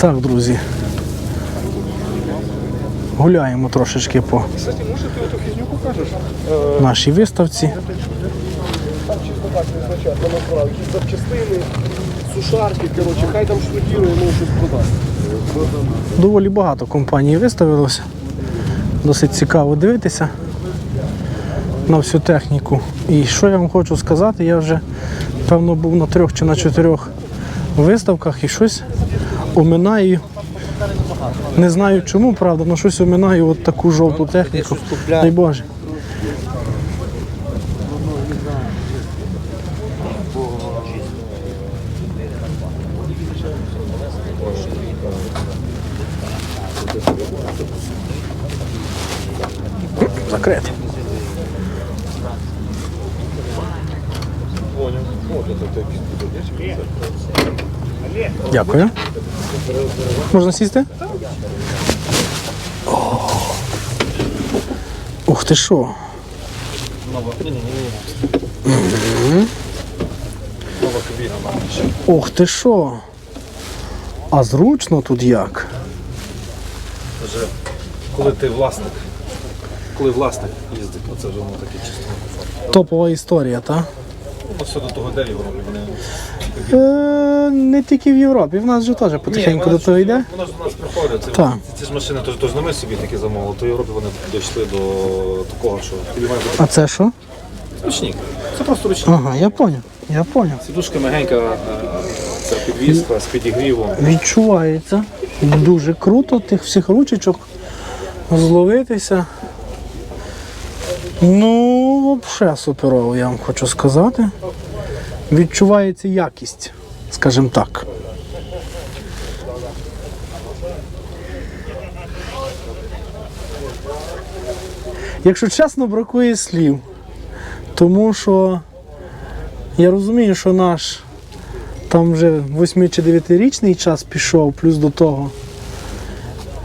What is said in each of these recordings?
Так, друзі. Гуляємо трошечки по покажеш? нашій виставці. Там чисто так. Якісь запчастини, сушарки, коротше, хай там штудірує, ну щось продасть. Доволі багато компаній виставилося. Досить цікаво дивитися на всю техніку. І що я вам хочу сказати, я вже певно був на трьох чи на чотирьох виставках і щось оминаю. Не знаю чому, правда, але щось оминаю от таку жовту техніку. Дай Боже. Закрити. Дякую. Можна сісти? Ух ти що. Ух ти що. А зручно тут як? Вже коли ти власник, коли власник їздить, оце вже воно таке чисто. Топова історія, так? Ну, все до того де його роблять. Е, не тільки в Європі, в нас же теж потихеньку до того йде. Воно ж до нас приходить. Це, Так. ці, ці ж машини, то, то ж не ми собі такі замовили, то в Європі вони дійшли до такого, що тобі має бути А це що? ручник. Це просто ручник. Ага, я поняв. Я поняв. Сідушка мягенька, е, це підвізка з підігрівом. Відчувається. Дуже круто тих всіх ручечок зловитися. Ну, взагалі суперово, я вам хочу сказати. Відчувається якість, скажімо так. Якщо чесно, бракує слів. Тому що я розумію, що наш там вже 8 чи 9-річний час пішов, плюс до того.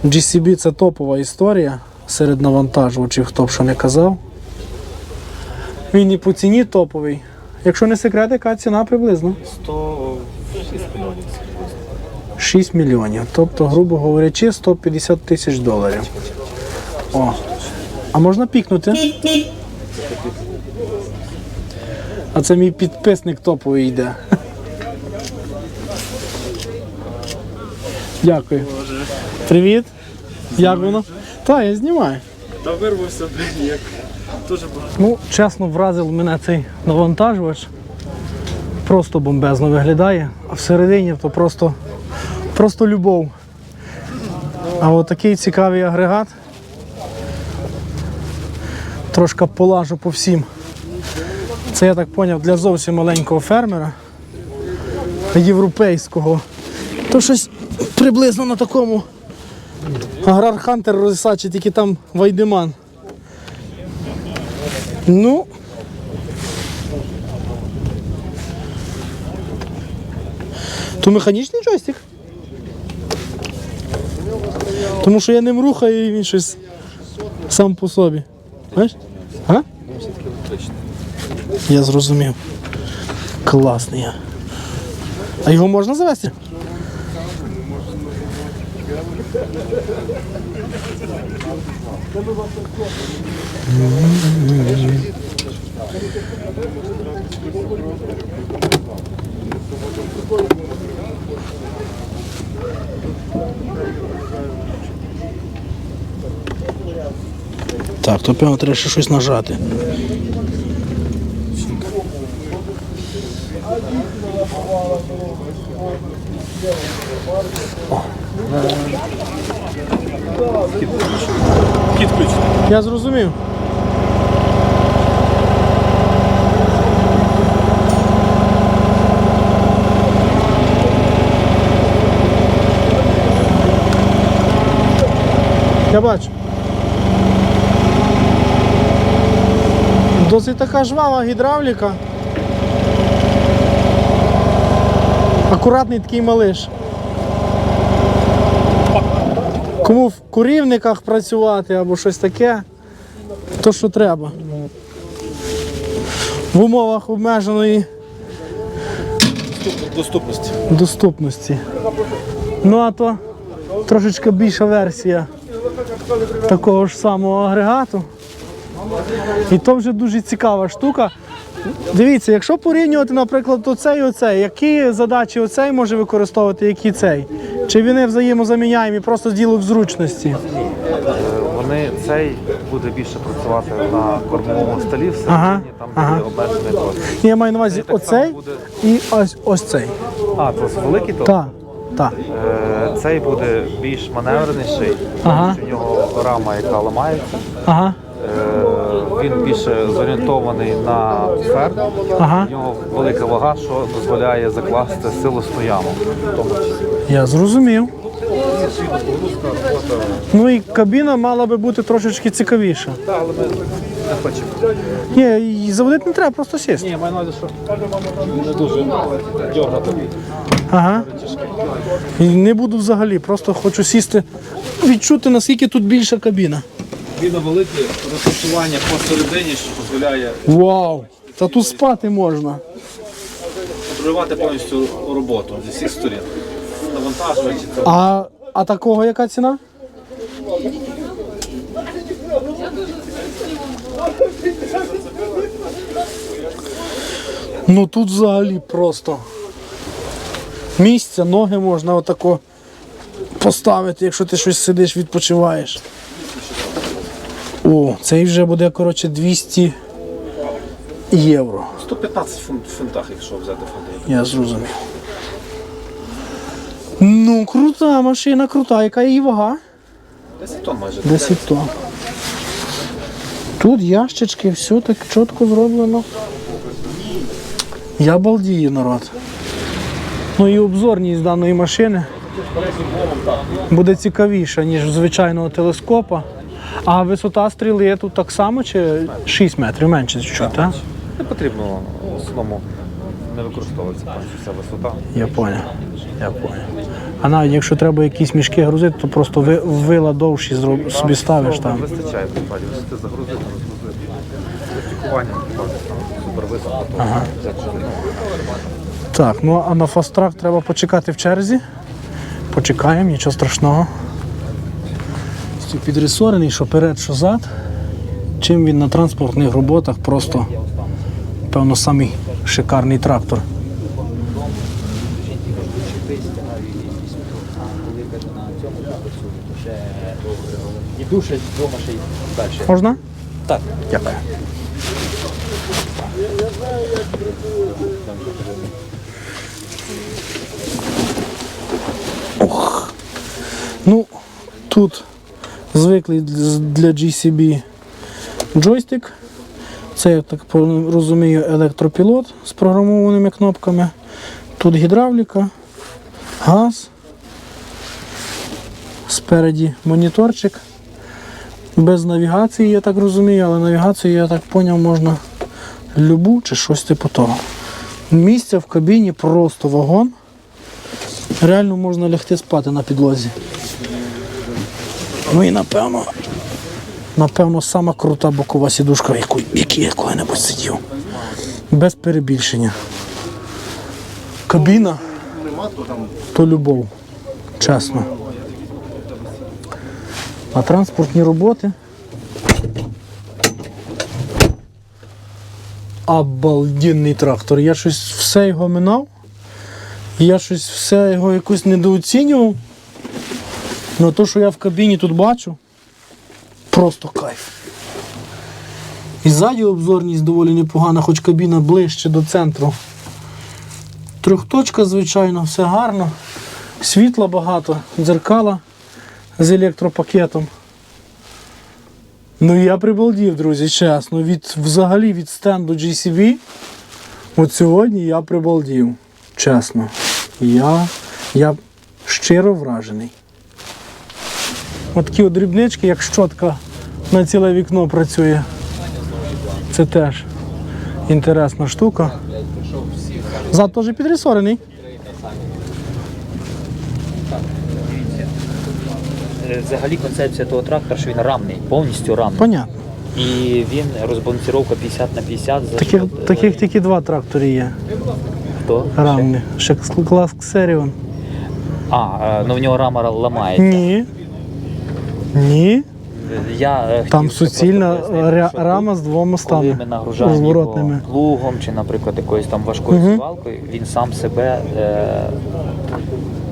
GCB це топова історія серед навантажувачів, хто б що не казав. Він і по ціні топовий. Якщо не секрет, яка ціна приблизно? 106 мільйонів. 6 мільйонів. Тобто, грубо говорячи, 150 тисяч доларів. О. А можна пікнути? А це мій підписник топовий йде. Дякую. Привіт. Як воно? Так, я знімаю. Та вирвався, як. Дуже багато. Ну, чесно, вразив мене цей навантажувач. Просто бомбезно виглядає, а всередині то просто, просто любов. А от такий цікавий агрегат. Трошки полажу по всім. Це я так зрозумів для зовсім маленького фермера європейського. То щось приблизно на такому Аграр Хантер розсачить, тільки там Вайдеман. Ну. То механічний джойстик. Тому що я ним рухаю і він щось сам по собі. Знаєш? А? Я зрозумів. Класний. я. А його можна завести? Так, то певно треба ще щось нажати. Кіт ключ. Я зрозумів. Я бачу. Досить така жвава гідравліка. Акуратний такий малиш. Кому в курівниках працювати або щось таке, то що треба. В умовах обмеженої Доступності. доступності. Ну а то трошечки більша версія такого ж самого агрегату. І то вже дуже цікава штука. Дивіться, якщо порівнювати, наприклад, оцей і оцей, які задачі оцей може використовувати, які цей? Чи вони взаємозаміняємі просто з ділок зручності? Вони цей буде більше працювати на кормовому столі, всередині Ага, там ага. обмежений. Ні, Я маю на увазі так само оцей буде. і ось, ось цей. А, це великий то? Так, так. Е, Цей буде більш маневреніший, Ага. тому що в нього рама, яка ламається. Ага, Е, Він більше зорієнтований на ферм. ага. В нього велика вага, що дозволяє закласти силосну яму. в тому числі. Я зрозумів. Ну і кабіна мала би бути трошечки цікавіша. Так, але ми не хочемо. Ні, її заводити не треба, просто сісти. Ні, маю на увазі, що не дуже дьоргати. Ага. І не буду взагалі, просто хочу сісти, відчути, наскільки тут більша кабіна. Він велике розташування посередині, що дозволяє Вау! Та тут спати можна. контролювати повністю роботу зі всіх сторін. А, а такого яка ціна? Ну тут взагалі просто місця, ноги можна отако поставити, якщо ти щось сидиш, відпочиваєш. О, цей вже буде, коротше, 200 євро. 115 фунт, фунтах, якщо взяти фунти. Я зрозумів. Ну, крута машина, крута. Яка її вага? 10 тонн майже. 10 тонн. Тут ящички, все так чітко зроблено. Я балдію, народ. Ну і обзорність даної машини буде цікавіша, ніж звичайного телескопа. А висота стріли тут так само чи 6 метрів менше чуть-чуть, так? Не потрібно в основному не використовується повністю ця висота. Я понял. Я понял. А навіть якщо треба якісь мішки грузити, то просто ви- вила довші зроб- собі ставиш там. Вистачає насправді, висоти загрузити, розгрузити. Стикування, там супер високо, то взяти. Так, ну а на фастрак треба почекати в черзі. Почекаємо, нічого страшного. Ось Підрисорений, що перед, що зад. Чим він на транспортних роботах просто, певно, самий шикарний трактор. І душа вдома ще й далі. Можна? Так. Дякую. Ох. Ну, тут звиклий для GCB джойстик. Це, я так розумію, електропілот з програмованими кнопками. Тут гідравліка, газ. Спереді моніторчик. Без навігації, я так розумію, але навігацію, я так поняв, можна любу чи щось типу того. Місця в кабіні просто вагон. Реально можна лягти спати на підлозі. Ну і напевно, напевно, сама крута бокова сідушка, в яку- якій я коли-небудь сидів. Без перебільшення. Кабіна то любов. Чесно. А транспортні роботи. Обалденний трактор. Я щось все його минав. Я щось все його якось недооцінював. Ну то, що я в кабіні тут бачу, просто кайф. І ззаді обзорність доволі непогана, хоч кабіна ближче до центру. Трьохточка, звичайно, все гарно. Світла багато, дзеркала з електропакетом. Ну я прибалдів, друзі, чесно. Від, взагалі від стенду GCB. От сьогодні я прибалдів. Чесно. Я, я щиро вражений. От такі от дрібнички, як щотка на ціле вікно працює. Це теж інтересна штука. Зад теж підрисорений. Е, Взагалі концепція того трактора, що він рамний, повністю рамний. Понятно. І він розбалансіровка 50 на 50 за Таких, счет, е, таких тільки два трактори є. хто? Рамні. Ще клас Ксеріон. А, е, ну в нього рама ламається. Ні. Ні. Я е, Там хотів суцільна просто пояснити, ря- що тут, рама з двома Коли ми нагружаємо розворотними. його плугом чи, наприклад, якоюсь там важкою Мгм. сівалкою, він сам себе е,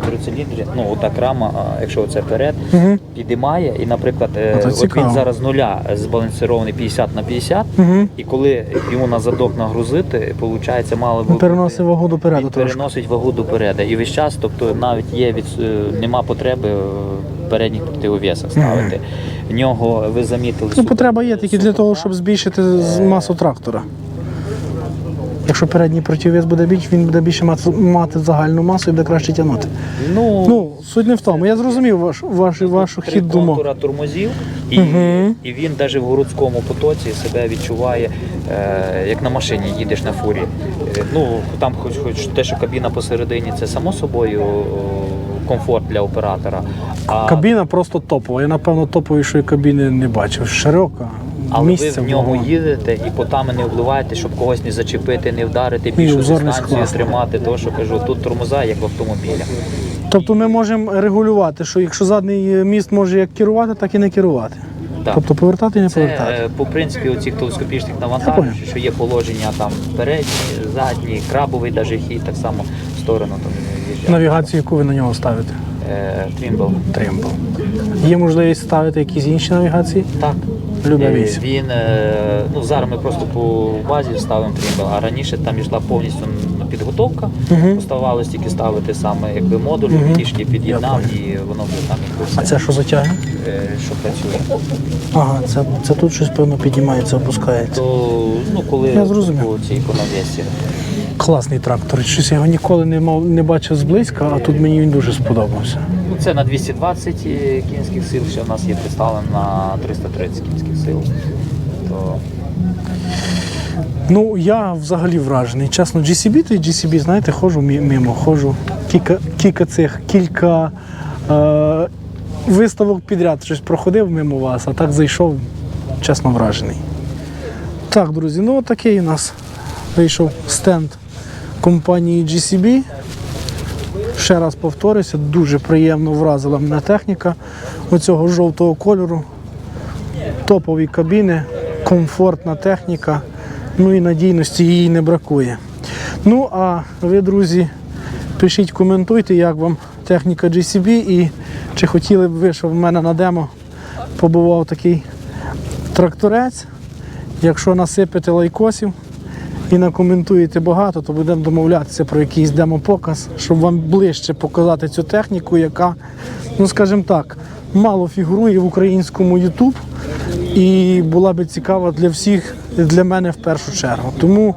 трициліндрі, ну отак рама, а якщо це перед, Мгм. підіймає, і, наприклад, е, то от цікаво. він зараз з нуля збалансований 50 на 50, Угу. і коли йому на задок нагрузити, виходить, мало би Переносить бути- вагу він трошки. переносить вагу допереду. І весь час, тобто навіть є від е, нема потреби е, передніх противовесах ставити. В нього ви замітили Ну, потреба є тільки для того, щоб збільшити масу трактора. Якщо передній противовес буде більш, він буде більше мати, мати загальну масу і буде краще тягнути. Ну, Ну, суть не в тому. Я зрозумів ваш, ваш, вашу хід думок. контура тормозів, і, Мгм. і він навіть в городському потоці себе відчуває, е, як на машині їдеш на фурі. Е, ну, там хоч, хоч те, що кабіна посередині, це само собою о, комфорт для оператора. А, Кабіна просто топова. Я, напевно, топовішої кабіни не бачив. Широка, але місце ви в ньому много. їдете і потами не впливаєте, щоб когось не зачепити, не вдарити, більшу дистанцію тримати. То, що кажу, тут тормоза, як в автомобілі. Тобто ми можемо регулювати, що якщо задній міст може як керувати, так і не керувати. Так. Тобто повертати і не Це повертати. е, по принципі оцих телескопічних Я навантажень, що є положення там передній, задній, крабовий даже хід, так само в сторону їжджає. Навігацію, яку ви на нього ставите? Трімбл. Тримбл. Тримбл. Є можливість ставити якісь інші навігації? Так. Любе Е. Він е, ну зараз ми просто по базі ставимо тримбл, а раніше там йшла повністю підготовка. Мгм. Поставалось тільки ставити саме якби модуль, Мгм. трішки під'єднав і воно вже там якби А все, це що затягне? е, що працює. Ага, це, це тут щось певно піднімається, опускається. То ну коли Я зрозумів. по цій. Класний трактор. Щось я його ніколи не мав не бачив зблизька, а тут мені він дуже сподобався. Ну, це на 220 кінських сил, ще в нас є представлено на 330 кінських сил. То Ну, я взагалі вражений. Чесно, GCB, то GCB, знаєте, ходжу мимо, ходжу. Кілька, кілька цих, кілька е, виставок підряд щось проходив мимо вас, а так зайшов, чесно вражений. Так, друзі, ну такий у нас вийшов стенд компанії GCB. Ще раз повторюся, дуже приємно вразила мене техніка оцього жовтого кольору. Топові кабіни, комфортна техніка, ну і надійності її не бракує. Ну а ви, друзі, пишіть, коментуйте, як вам техніка GCB і чи хотіли б ви, щоб в мене на демо побував такий тракторець. Якщо насипете лайкосів і накоментуєте багато, то будемо домовлятися про якийсь демопоказ, щоб вам ближче показати цю техніку, яка, ну скажімо так, мало фігурує в українському YouTube і була би цікава для всіх, для мене в першу чергу. Тому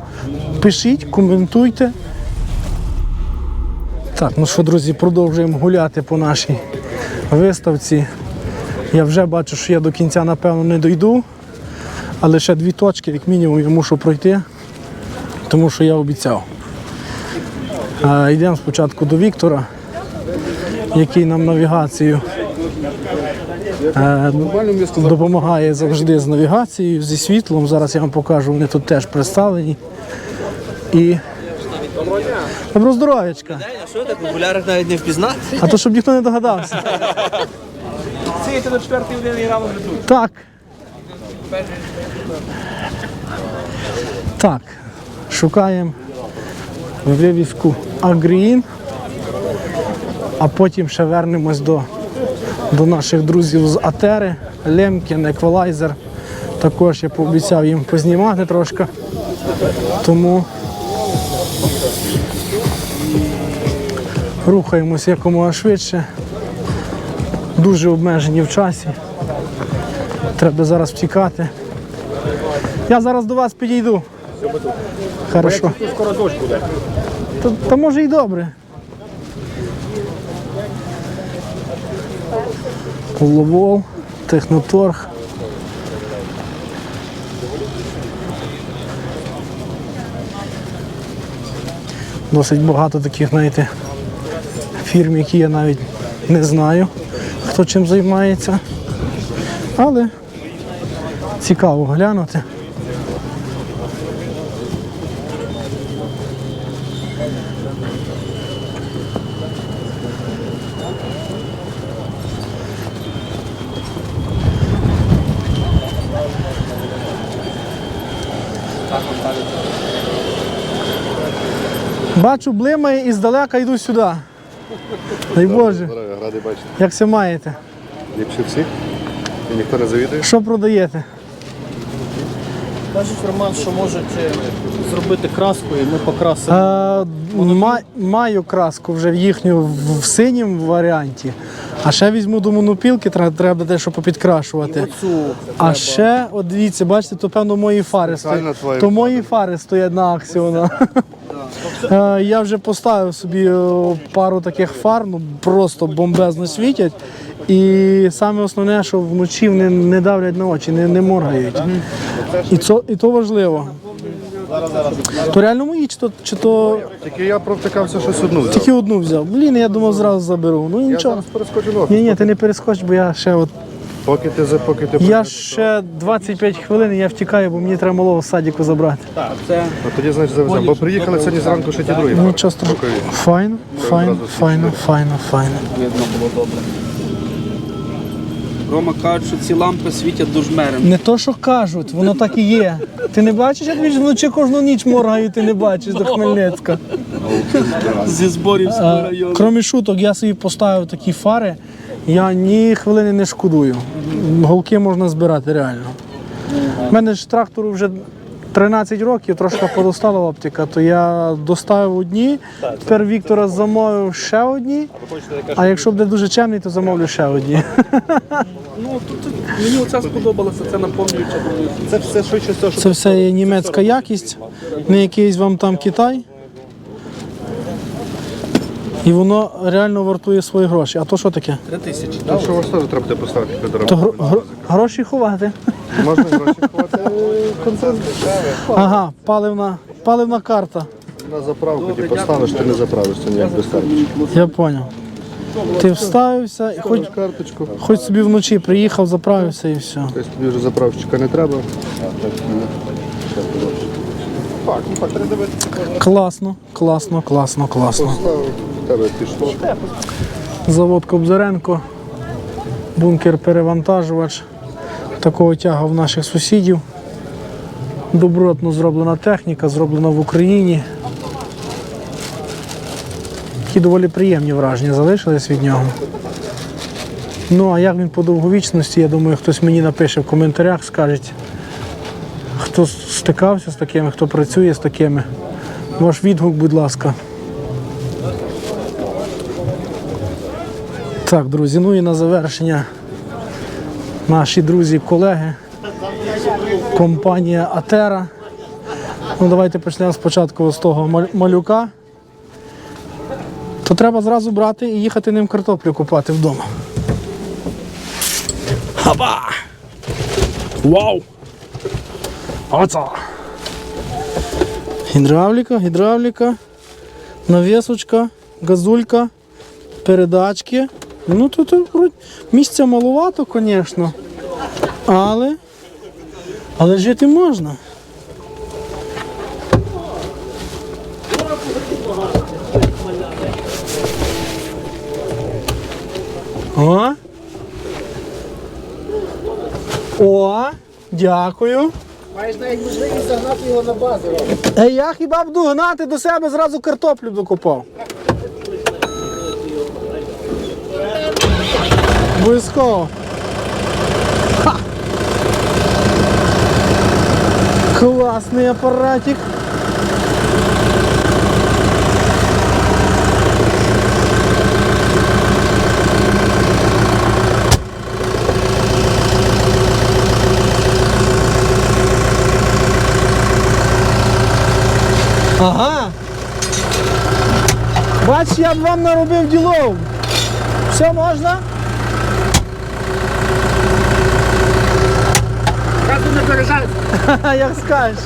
пишіть, коментуйте. Так, ну що, друзі, продовжуємо гуляти по нашій виставці. Я вже бачу, що я до кінця, напевно, не дойду, але ще дві точки, як мінімум, я мушу пройти, тому що я обіцяв. Е, Йдемо спочатку до Віктора, який нам навігацію допомагає завжди з навігацією, зі світлом. Зараз я вам покажу, вони тут теж представлені. І Добро здоров'ячка. А що так в окулярах навіть не впізнати? А то щоб ніхто не догадався. Це до четвертої години рано вже тут. Так. Так. Шукаємо вивіску Агріїн, а потім ще вернемось до, до наших друзів з Атери, Лемкін, Еквалайзер. Також я пообіцяв їм познімати трошки. Тому рухаємось якомога швидше. Дуже обмежені в часі. Треба зараз втікати. Я зараз до вас підійду. Хорошо. Та, та може і добре. Ловол, техноторг. Досить багато таких, знаєте, фірм, які я навіть не знаю, хто чим займається. Але цікаво глянути. Бачу, блимає і здалека йду сюди. Дай Боже, радий бачити. як все маєте? Ліпше всіх. І ніхто не завідує. Що продаєте? Кажуть, Роман, що можуть е, зробити краску і ми покрасимо. Е, ма- маю краску вже в їхню в, в синім варіанті. А ще візьму до монопілки, треба, треба дещо попідкрашувати. Цю А ще, от дивіться, бачите, то певно мої фари Спеціально стоять. твої То мої фари стоять на аксіона. Е, Я вже поставив собі е, пару таких фар, ну просто бомбезно світять. І саме основне, що вночі вони не давлять на очі, не, не моргають. І, це, і то важливо. То реально мої, чи то, чи то Тільки я провтикався щось одну взяв. тільки одну взяв. Блін, я думав зразу заберу. Ну Я нічого. перескочу. Ні, ні, ти не перескоч, бо я ще от. Поки ти за поки ти Я ще 25 хвилин і я втікаю, бо мені треба малого садіку забрати. це Ну, тоді значить завеземо. Бо приїхали сьогодні зранку ще ті другі. Нічого страшного. Файно, файно, файно, файно, файно. видно було добре. Рома кажуть, що ці лампи світять дужмерем. Не то, що кажуть, воно так і є. Ти не бачиш, як він вночі кожну ніч моргаю, ти не бачиш до Хмельницька. Зі зборівського району. Крім шуток, я собі поставив такі фари, я ні хвилини не шкодую. Голки можна збирати реально. У мене ж трактору вже 13 років, трошки подостала оптика, то я доставив одні, тепер Віктора замовив ще одні, а якщо буде дуже чемний, то замовлю ще одні. Ну тут, мені оце сподобалося, це наповнююча. Це все швидше все, що Це все є німецька якість, не якийсь вам там Китай. І воно реально вартує свої гроші. А то що таке? Три тисячі. Та що у вас теж треба буде поставити під То дорогу. гро- гро- гроші ховати. Можна гроші ховати. Концерт Ага, паливна, паливна карта. на заправку ти поставиш, ти не заправишся ніяк без карточки. Я зрозумів. Ти вставився, і хоч, Карточку. хоч собі вночі приїхав, заправився і все. Тобто тобі вже заправщика не треба. Класно, класно, класно, класно. Поставив, тебе пішло. Завод Кобзаренко, бункер перевантажувач. Такого тяга в наших сусідів. Добротно зроблена техніка, зроблена в Україні. Такі доволі приємні враження залишились від нього. Ну, а як він по довговічності, я думаю, хтось мені напише в коментарях, скаже, хто стикався з такими, хто працює з такими. Ваш відгук, будь ласка. Так, друзі, ну і на завершення наші друзі, колеги, компанія Атера. Ну, давайте почнемо спочатку з того малюка. То треба зразу брати і їхати ним картоплю купати вдома. Хаба! Вау! Оца! Гідравліка, гідравліка, навісочка, газулька передачки. Ну тут місця маловато, звісно. Але, але жити можна. О. О, дякую. Маєш навіть можливість загнати його на базу. Е, я хіба буду гнати до себе зразу картоплю докопав. Обов'язково. Ха! Класний апаратик. Ага. Бач, я б вам наробив ділов. Все можна? Разу не пережать. Ха-ха, Як скажеш.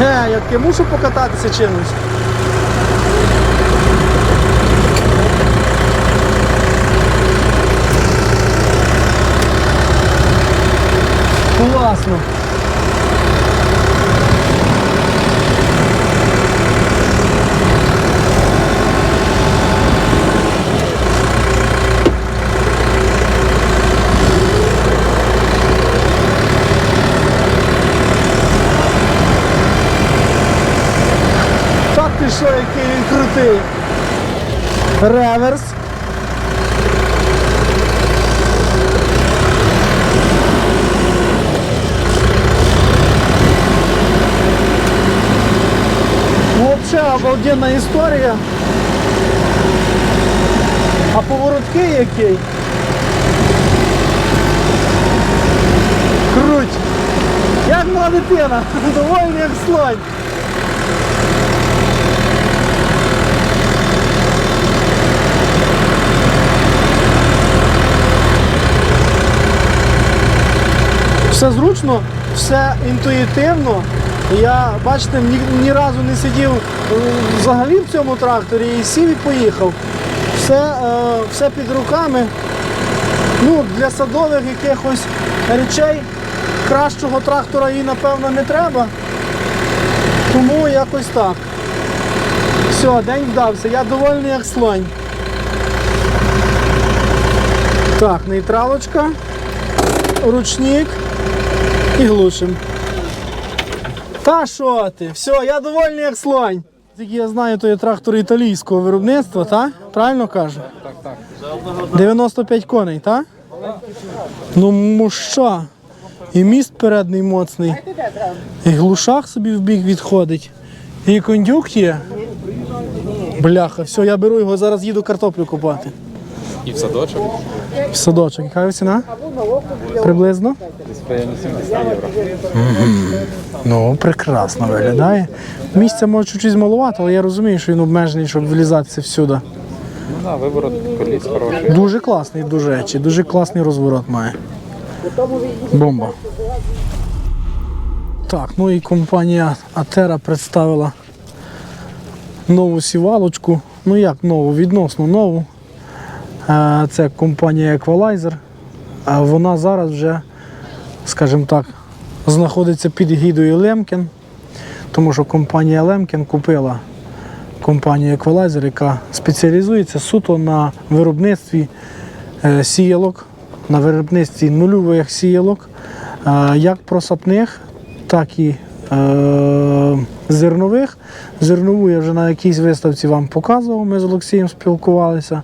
Е, я мушу покататися чимось. Класно. Що, який він крутий. Реверс. Вообще обалденна історія. А поворотки який? Круть. Як мала дитина, довольний як слонь. Все зручно, все інтуїтивно. Я, бачите, ні, ні разу не сидів е, взагалі в цьому тракторі і сів і поїхав. Все, е, все під руками. Ну, для садових якихось речей кращого трактора і напевно не треба. Тому якось так. Все, день вдався. Я довольний як слонь. Так, нейтралочка, ручник і глушим. Та що ти? Все, я довольний як слонь. Тільки я знаю, то є трактор італійського виробництва, так? Правильно кажу? Так, так. 95 коней, так? Ну муща. І міст передний моцний. І глушах собі в бік відходить. І кондюк є. Бляха, все, я беру його, зараз їду картоплю купати. І в садочок. В садочок. Яка ціна? Приблизно? Районі 70 євро. Ну, прекрасно виглядає. Місця може чуть-чуть малувати, але я розумію, що він обмежений, щоб вилізатися всюди. Ну да, виворот коліс хороший. Дуже класний, дуже речі, дуже класний розворот має. Бомба. Так, ну і компанія Атера представила нову сівалочку. Ну як нову, відносно нову. Це компанія Equalizer. Вона зараз вже, скажімо так, знаходиться під гідою Лемкін, тому що компанія Лемкін купила компанію Equalizer, яка спеціалізується суто на виробництві е, сіялок, на виробництві нульових сіялок, е, як просапних, так і зернових. Зернову я вже на якійсь виставці вам показував, ми з Олексієм спілкувалися.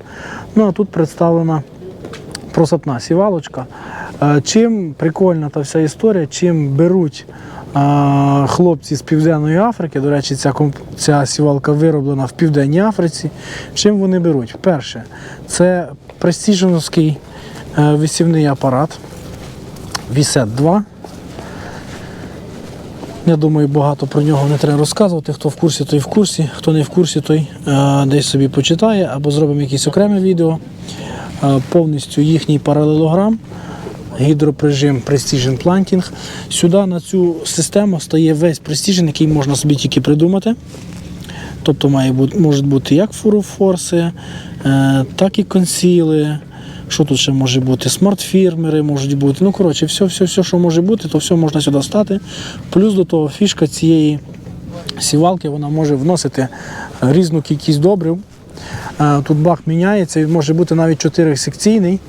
Ну а тут представлена просапна сівалочка. Е, Чим прикольна та вся історія, чим беруть е, хлопці з Південної Африки, до речі, ця, ця сівалка вироблена в Південній Африці. Чим вони беруть? Перше, це престижновський е, висівний апарат Вісет 2. Я думаю, багато про нього не треба розказувати. Хто в курсі, той в курсі. Хто не в курсі, той е, десь собі почитає або зробимо якесь окреме відео. Е, повністю їхній паралелограм, гідроприжим Precision Planting. Сюди на цю систему стає весь Precision, який можна собі тільки придумати. Тобто має бути, можуть бути як фурофорси, е, так і консіли. Що тут ще може бути? Смарт-фірмери можуть бути. Ну, коротше, все, все, все, що може бути, то все можна сюди стати. Плюс до того фішка цієї сівалки вона може вносити різну кількість добрив. Е, Тут бак міняється, він може бути навіть чотирисекційний.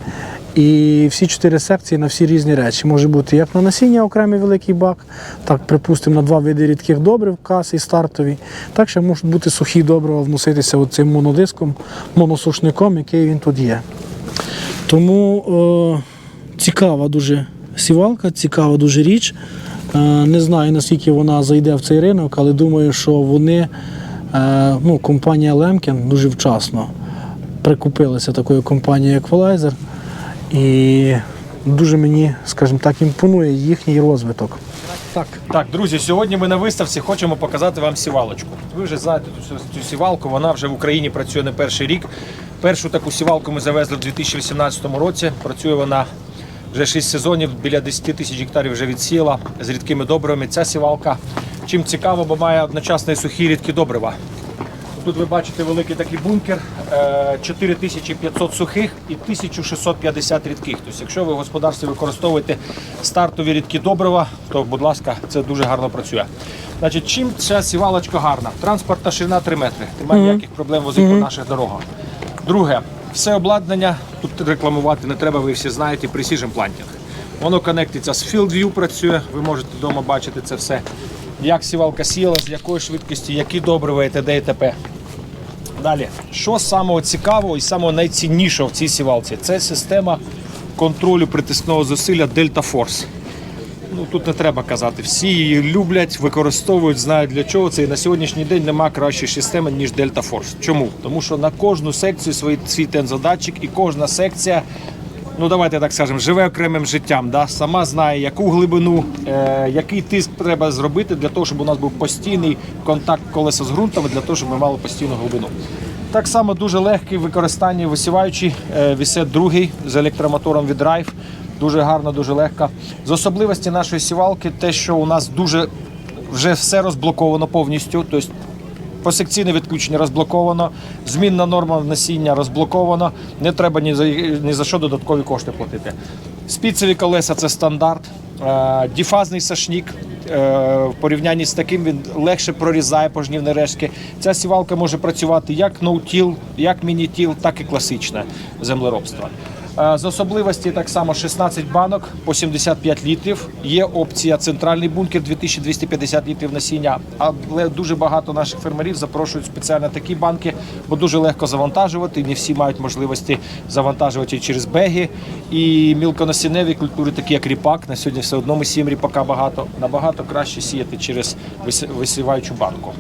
І всі чотири секції на всі різні речі. Може бути як на насіння окремий великий бак, так, припустимо, на два види рідких добрив, каси і стартові. Так ще можуть бути сухі добрива вноситися цим монодиском, моносушником, який він тут є. Тому е, цікава дуже сівалка, цікава дуже річ. Е, не знаю, наскільки вона зайде в цей ринок, але думаю, що вони, е, ну, компанія Лемкін дуже вчасно прикупилася такою компанією Equalizer. І дуже мені, скажімо так, імпонує їхній розвиток. Так. Так, друзі, сьогодні ми на виставці хочемо показати вам сівалочку. Ви вже знаєте цю сівалку, вона вже в Україні працює не перший рік. Першу таку сівалку ми завезли в 2018 році. Працює вона вже 6 сезонів, біля 10 тисяч гектарів вже відсіяла з рідкими добривами. Ця сівалка чим цікаво, бо має одночасно і сухі рідкі добрива. Тут ви бачите великий такий бункер, е, 4500 сухих і 1650 рідких. Тобто, якщо ви в господарстві використовуєте стартові рідкі добрива, то, будь ласка, це дуже гарно працює. Значить, чим ця сівалочка гарна? Транспортна ширина 3 метри. Немає ніяких проблем возити по наших дорогах. Друге, все обладнання, тут рекламувати не треба, ви всі знаєте, Precision Planting. Воно конектиться з FieldView працює, ви можете вдома бачити це все. як сівалка сіяла, з якою швидкістю, які добрива і т.д. і т.п. Далі, що самого цікавого і самого найціннішого в цій сівалці? Це система контролю притисного зусилля Delta Force. Ну тут не треба казати. Всі її люблять, використовують, знають для чого це. І на сьогоднішній день нема кращої системи, ніж Delta Force. Чому? Тому що на кожну секцію свій, свій тензодатчик і кожна секція. Ну, давайте так скажемо, живе окремим життям. Да? Сама знає, яку глибину, е, який тиск треба зробити для того, щоб у нас був постійний контакт колеса з ґрунтом, і для того, щоб ми мали постійну глибину. Так само дуже легкий в використанні висіваючий е, вісет другий з електромотором від Drive. Дуже гарно, дуже легко. З особливості нашої сівалки, те, що у нас дуже вже все розблоковано повністю. Тобто Посекційне відключення розблоковано, змінна норма насіння розблоковано. Не треба ні за, ні за що додаткові кошти платити. Спіцеві колеса це стандарт. Е, Діфазний сашнік. е, В порівнянні з таким він легше прорізає пожнівні рештки. Ця сівалка може працювати як ноутіл, як мінітіл, так і класичне землеробство. Е, З особливості так само 16 банок по 75 літрів. Є опція центральний бункер 2250 літрів насіння. Але дуже багато наших фермерів запрошують спеціально такі банки, бо дуже легко завантажувати. Не всі мають можливості завантажувати через беги. І мілконасінневі культури, такі як ріпак. На сьогодні все одно ми сіємо ріпака багато. Набагато краще сіяти через висіваючу банку.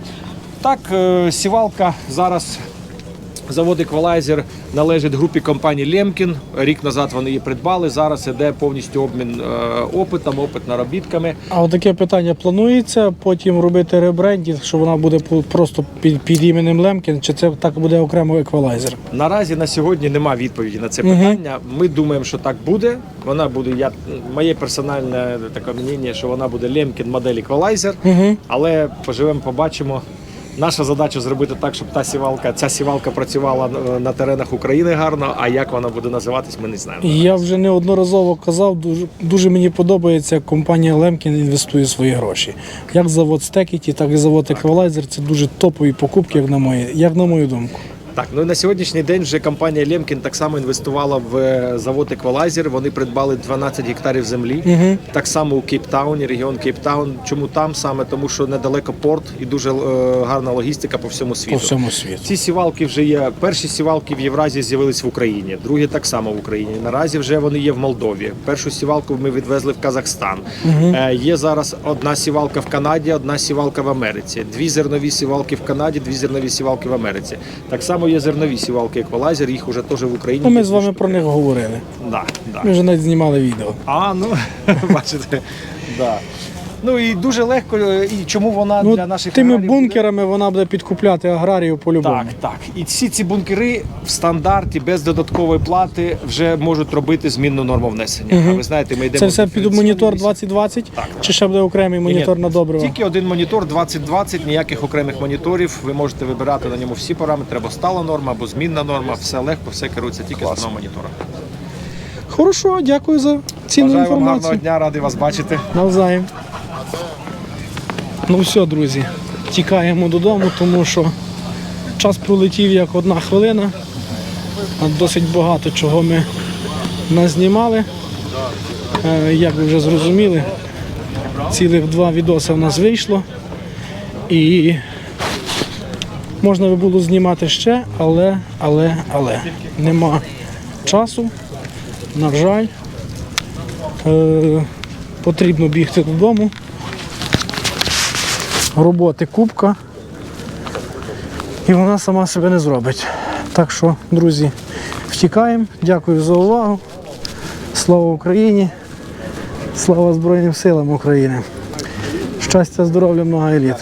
Так, е, сівалка зараз Завод Еквалайзер належить групі компанії Лемкін. Рік назад вони її придбали. Зараз іде повністю обмін е, опитом, опит наробітками. А от таке питання планується потім робити ребрендінг, що вона буде просто під, під іменем Лемкін, чи це так буде окремо еквалайзер? Наразі на сьогодні немає відповіді на це питання. Ми думаємо, що так буде. Вона буде. Я моє персональне таке мнення, що вона буде Лемкін модель Еквалайзер. Але поживемо, побачимо. Наша задача зробити так, щоб та сівалка, ця сівалка працювала на- на теренах України гарно. А як вона буде називатись, ми не знаємо. Я вже неодноразово казав, дуже, дуже мені подобається, як компанія Лемкін інвестує свої гроші. Як завод Стекіті, так і завод Еквалайзер це дуже топові покупки, як на мою, як на мою думку. Так, ну і на сьогоднішній день вже компанія Лемкін так само інвестувала в е, завод Еквалайзер. Вони придбали 12 гектарів землі. Так само у Кейптауні, регіон Кейптаун. Чому там саме? Тому що недалеко порт і дуже е, гарна логістика по всьому світу. По всьому світу. Ці сівалки вже є. Перші сівалки в Євразії з'явились в Україні, другі так само в Україні. Наразі вже вони є в Молдові. Першу сівалку ми відвезли в Казахстан. Е, є зараз одна сівалка в Канаді, одна сівалка в Америці. Дві зернові сівалки в Канаді, дві зернові сівалки в Америці. Так само є зернові сівалки еквалайзер, їх уже теж в Україні. Ну, ми з вами про них говорили. Да, да. Ми вже навіть знімали відео. А, ну бачите. Да. Ну і дуже легко, і чому вона Ну, для наших тими аграріїв буде- бункерами вона буде підкупляти аграріїв по-любому. Так, так. І всі ці бункери в стандарті без додаткової плати вже можуть робити змінну норму внесення. А ви знаєте, ми йдемо Це все під монітор 2020? Так. Чи ще буде окремий Ні, ні, монітор на добриво? Тільки один монітор 2020, ніяких окремих моніторів. Ви можете вибирати на ньому всі параметри, або стала норма, або змінна норма. Все легко, все керується тільки з одного монітора. Хорошо, дякую за цінну Бажаю вам гарного дня, радий вас бачити. Навзаєм. Ну все, друзі, тікаємо додому, тому що час пролетів як одна хвилина. Досить багато чого ми назнімали. Е, Як ви вже зрозуміли, цілих два відоси в нас вийшло. І можна би було знімати ще, але, але, але нема часу. На жаль. Е, потрібно бігти додому. Роботи кубка. І вона сама себе не зробить. Так що, друзі, втікаємо. Дякую за увагу. Слава Україні! Слава Збройним силам України! Щастя, здоров'я, много еліт!